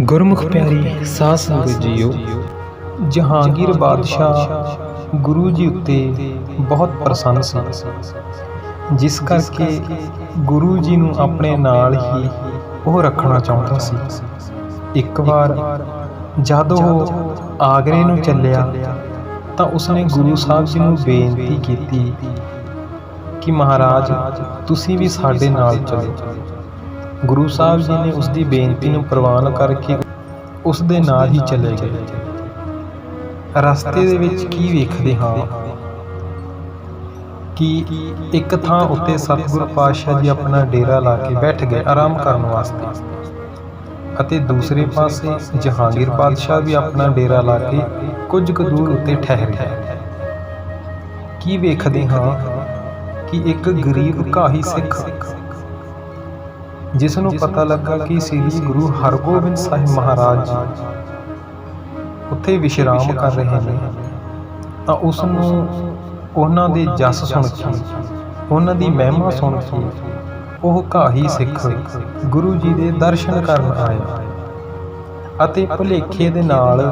ਗੁਰਮੁਖ ਪਿਆਰੀ ਸਾਧ ਸੰਗਤ ਜੀਓ, ਜਹਾਂਗੀਰ ਬਾਦਸ਼ਾਹ ਗੁਰੂ ਜੀ ਉੱਤੇ ਬਹੁਤ ਪ੍ਰਸੰਨ ਸੀ ਜਿਸ ਕਰਕੇ ਗੁਰੂ ਜੀ ਨੂੰ ਆਪਣੇ ਨਾਲ ਹੀ ਉਹ ਰੱਖਣਾ ਚਾਹੁੰਦਾ ਸੀ। ਇੱਕ ਵਾਰ ਜਦ ਉਹ ਆਗਰੇ ਨੂੰ ਚੱਲਿਆ, ਤਾਂ ਉਸਨੇ ਗੁਰੂ ਸਾਹਿਬ ਜੀ ਨੂੰ ਬੇਨਤੀ ਕੀਤੀ ਕਿ ਮਹਾਰਾਜ, ਤੁਸੀਂ ਵੀ ਸਾਡੇ ਨਾਲ ਚਲੋ। ਗੁਰੂ ਸਾਹਿਬ ਜੀ ਨੇ ਉਸ ਦੀ ਬੇਨਤੀ ਨੂੰ ਪ੍ਰਵਾਨ ਕਰਕੇ ਉਸ ਦੇ ਨਾਲ ਹੀ ਚਲੇ ਗਏ। ਰਸਤੇ ਦੇ ਵਿੱਚ ਕੀ ਵੇਖਦੇ ਹਾਂ? ਕਿ ਇੱਕ ਥਾਂ ਉੱਤੇ ਸਤਿਗੁਰ ਪਾਤਸ਼ਾਹ ਜੀ ਆਪਣਾ ਡੇਰਾ ਲਾ ਕੇ ਬੈਠ ਗਏ ਆਰਾਮ ਕਰਨ ਵਾਸਤੇ। ਅਤੇ ਦੂਸਰੇ ਪਾਸੇ ਜਹਾਂਗੀਰ ਪਾਤਸ਼ਾਹ ਵੀ ਆਪਣਾ ਡੇਰਾ ਲਾ ਕੇ ਕੁਝ ਕੁ ਦੂਰ ਉੱਤੇ ਠਹਿਰ। ਗਏ ਕੀ ਵੇਖਦੇ ਹਾਂ ਕਿ ਇੱਕ ਗਰੀਬ ਕਾਹੀ ਸਿੱਖ ਜਿਸ ਨੂੰ ਪਤਾ ਲੱਗਾ ਕਿ ਸ੍ਰੀ ਗੁਰੂ ਹਰਗੋਬਿੰਦ ਸਾਹਿਬ ਮਹਾਰਾਜ ਜੀ ਉੱਥੇ ਵਿਸ਼ਰਾਮ ਕਰ ਰਹੇ ਨੇ। ਤਾਂ ਉਸ ਨੂੰ ਉਹਨਾਂ ਦੇ ਜਸ ਸੁਣ ਕੇ ਉਹਨਾਂ ਦੀ ਮਹਿਮਾ ਸੁਣ ਕੇ ਉਹ ਘਾਹੀ ਸਿੱਖ ਗੁਰੂ ਜੀ ਦੇ ਦਰਸ਼ਨ ਕਰਨ ਆਇਆ ਅਤੇ ਭੁਲੇਖੇ ਦੇ ਨਾਲ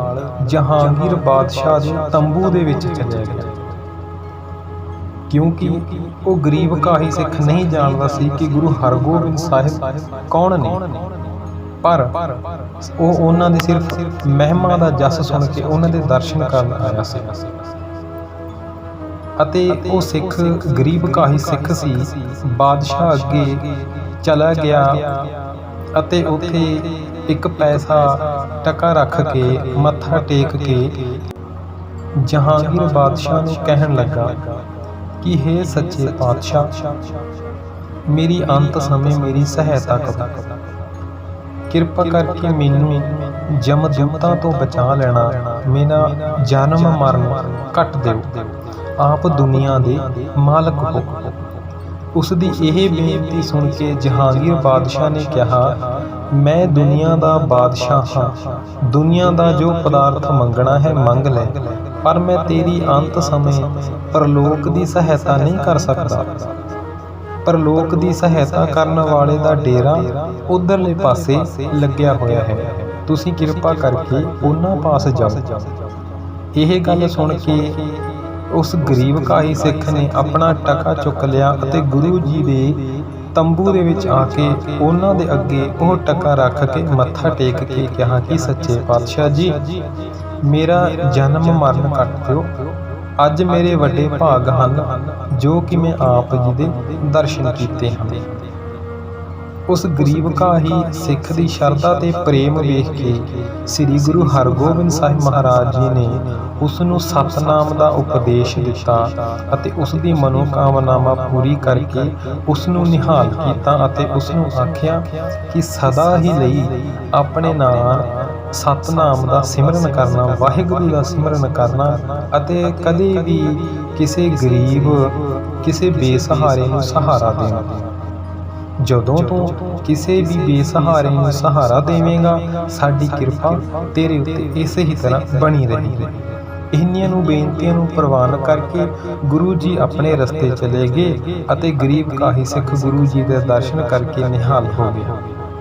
ਜਹਾਂਗੀਰ ਬਾਦਸ਼ਾਹ ਦੇ ਤੰਬੂ ਦੇ ਵਿੱਚ ਚਲੇ ਗਿਆ। ਕਿਉਂਕਿ ਉਹ ਗਰੀਬ ਕਾਹੀ ਸਿੱਖ ਨਹੀਂ ਜਾਣਦਾ ਸੀ ਕਿ ਗੁਰੂ ਹਰਗੋਬਿੰਦ ਸਾਹਿਬ ਕੌਣ ਨੇ। ਪਰ ਉਹ ਉਹਨਾਂ ਦੇ ਸਿਰਫ ਮਹਿਮਾ ਦਾ ਜਸ ਸੁਣ ਕੇ ਉਹਨਾਂ ਦੇ ਦਰਸ਼ਨ ਕਰਨ ਆਇਆ ਸੀ। ਅਤੇ ਉਹ ਸਿੱਖ ਗਰੀਬ ਕਾਹੀ ਸਿੱਖ ਸੀ, ਬਾਦਸ਼ਾਹ ਅੱਗੇ ਚਲਾ ਗਿਆ ਅਤੇ ਉੱਥੇ ਇੱਕ ਪੈਸਾ ਟਕਾ ਰੱਖ ਕੇ, ਮੱਥਾ ਟੇਕ ਕੇ ਜਹਾਂਗੀਰ ਬਾਦਸ਼ਾਹ ਨੂੰ ਕਹਿਣ ਲੱਗਾ ਕਿ हे ਸੱਚੇ ਪਾਤਸ਼ਾਹ, ਮੇਰੀ ਅੰਤ ਸਮੇਂ ਮੇਰੀ ਸਹਾਇਤਾ ਕਰੋ। ਕਿਰਪਾ ਕਰਕੇ ਮੈਨੂੰ ਜਮਦੂਤਾਂ ਤੋਂ ਬਚਾ ਲੈਣਾ, ਮੇਰਾ ਜਨਮ ਮਰਨ ਕੱਟ ਦਿਓ। ਆਪ ਦੁਨੀਆ ਦੇ ਮਾਲਕ ਹੋ। ਉਸ ਦੀ ਇਹ ਬੇਨਤੀ ਸੁਣ ਕੇ ਜਹਾਂਗੀਰ ਬਾਦਸ਼ਾਹ ਨੇ ਕਿਹਾ, ਮੈਂ ਦੁਨੀਆ ਦਾ ਬਾਦਸ਼ਾਹ ਹਾਂ। ਦੁਨੀਆ ਦਾ ਜੋ ਪਦਾਰਥ ਮੰਗਣਾ ਹੈ ਮੰਗ ਲੈ। ਪਰ ਮੈਂ ਤੇਰੀ ਅੰਤ ਸਮੇਂ ਪਰਲੋਕ ਦੀ ਸਹਾਇਤਾ ਨਹੀਂ ਕਰ ਸਕਦਾ। ਪਰਲੋਕ ਦੀ ਸਹਾਇਤਾ ਕਰਨ ਵਾਲੇ ਦਾ ਡੇਰਾ ਉਧਰਲੇ ਪਾਸੇ ਲੱਗਿਆ ਹੋਇਆ ਹੈ। ਤੁਸੀਂ ਕਿਰਪਾ ਕਰਕੇ ਉਹਨਾਂ ਪਾਸ ਜਾਓ। ਇਹ ਗੱਲ ਸੁਣ ਕੇ ਉਸ ਗਰੀਬ ਕਾਹੀ ਸਿੱਖ ਨੇ ਆਪਣਾ ਟਕਾ ਚੁੱਕ ਲਿਆ ਅਤੇ ਗੁਰੂ ਜੀ ਦੇ ਤੰਬੂ ਦੇ ਵਿੱਚ ਆ ਕੇ ਉਹਨਾਂ ਦੇ ਅੱਗੇ ਉਹ ਟਕਾ ਰੱਖ ਕੇ ਮੱਥਾ ਟੇਕ ਕੇ ਕਿਹਾ ਕਿ ਸੱਚੇ ਪਾਤਸ਼ਾਹ ਜੀ ਮੇਰਾ ਜਨਮ ਮਰਨ ਕੱਟ ਦਿਓ। ਅੱਜ ਮੇਰੇ ਵੱਡੇ ਭਾਗ ਹਨ, ਜੋ ਕਿ ਮੈਂ ਆਪ ਜੀ ਦੇ ਦਰਸ਼ਨ ਕੀਤੇ ਹਨ। ਉਸ ਗਰੀਬ ਕਾਹੀ ਸਿੱਖ ਦੀ ਸ਼ਰਧਾ ਤੇ ਪ੍ਰੇਮ ਵੇਖ ਕੇ ਸ੍ਰੀ ਗੁਰੂ ਹਰਗੋਬਿੰਦ ਸਾਹਿਬ ਮਹਾਰਾਜ ਜੀ ਨੇ ਉਸ ਨੂੰ ਸਤਨਾਮ ਦਾ ਉਪਦੇਸ਼ ਦਿੱਤਾ ਅਤੇ ਉਸ ਦੀ ਮਨੋਕਾਮਨਾਵਾਂ ਪੂਰੀ ਕਰਕੇ ਉਸ ਨੂੰ ਨਿਹਾਲ ਕੀਤਾ ਅਤੇ ਉਸ ਨੂੰ ਆਖਿਆ ਕਿ ਸਦਾ ਹੀ ਲਈ ਆਪਣੇ ਨਾਲ ਸਤਨਾਮ ਦਾ ਸਿਮਰਨ ਕਰਨਾ, ਵਾਹਿਗੁਰੂ ਦਾ ਸਿਮਰਨ ਕਰਨਾ ਅਤੇ ਕਦੇ ਵੀ ਕਿਸੇ ਗਰੀਬ, ਕਿਸੇ ਬੇਸਹਾਰੇ ਨੂੰ ਸਹਾਰਾ ਦੇਣਾ। ਜਦੋਂ ਤੂੰ ਕਿਸੇ ਵੀ ਬੇਸਹਾਰੇ ਨੂੰ ਸਹਾਰਾ ਦੇਵੇਂਗਾ, ਸਾਡੀ ਕਿਰਪਾ ਤੇਰੇ ਉੱਤੇ ਇਸੇ ਹੀ ਤਰ੍ਹਾਂ ਬਣੀ ਰਹੇਗੀ। ਇੰਨੀਆਂ ਨੂੰ ਬੇਨਤੀਆਂ ਨੂੰ ਪ੍ਰਵਾਨ ਕਰਕੇ ਗੁਰੂ ਜੀ ਆਪਣੇ ਰਸਤੇ ਚਲੇ ਗਏ ਅਤੇ ਗਰੀਬ ਕਾਹੀ ਸਿੱਖ ਗੁਰੂ ਜੀ ਦੇ ਦਰਸ਼ਨ ਕਰਕੇ ਨਿਹਾਲ ਹੋ ਗਏ।